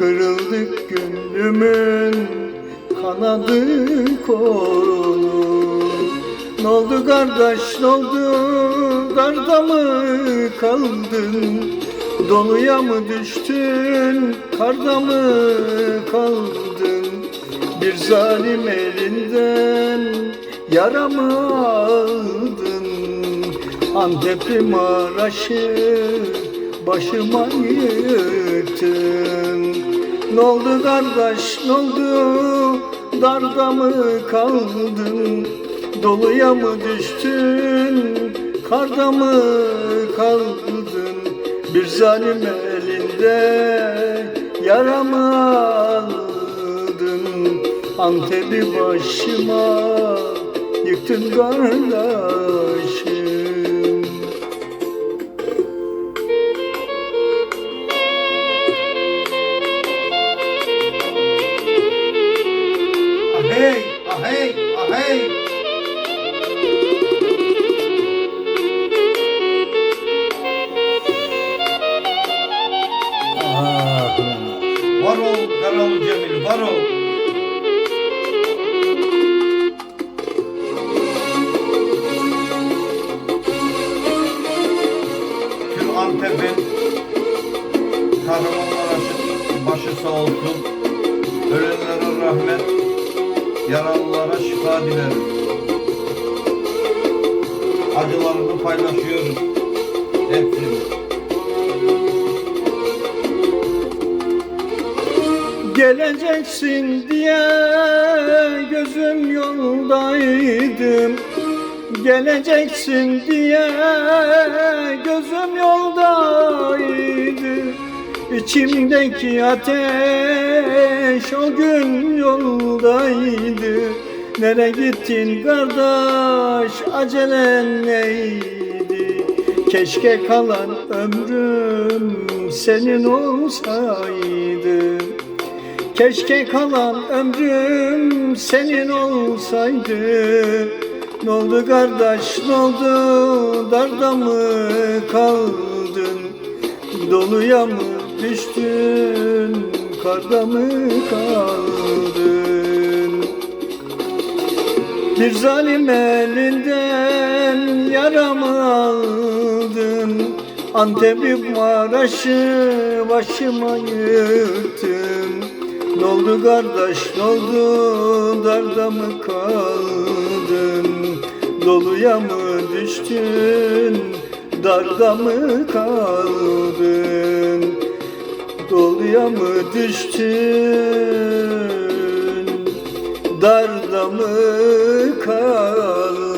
Kırıldı gönlümün kanadı kolu Ne oldu kardeş ne oldu darda mı kaldın? Doluya mı düştün karda mı kaldın? Bir zalim elinden yaramı aldın? Antep'i Maraş'ı başıma yıktın Ne oldu kardeş ne oldu? Darda mı kaldın? Doluya mı düştün? Karda mı kaldın? Bir zalim elinde yaramı aldın. Antep'i başıma yıktın kardeşim Ahey, ahey. Ah, Var ol Karalı Cemil, var ol. Antep'in, Kahramanmaraş'ın başı sağ olsun. Ölenlere rahmet, yaralılara şifa dilerim. Acılarını paylaşıyoruz. Hepsini. Geleceksin diye gözüm yoldaydım Geleceksin diye İçimdeki ateş o gün yoldaydı. Nere gittin kardeş? Acelen neydi? Keşke kalan ömrüm senin olsaydı. Keşke kalan ömrüm senin olsaydı. Ne oldu kardeş? Ne oldu? Darda mı kaldın? Doluya mı düştün karda mı kaldın. Bir zalim elinden yaramı aldın. Antep'i Maraş'ı başıma yıktın Ne oldu kardeş ne oldu darda mı kaldın? Doluya mı düştün darda mı kaldın Doluya mı düştün? Darda mı kaldın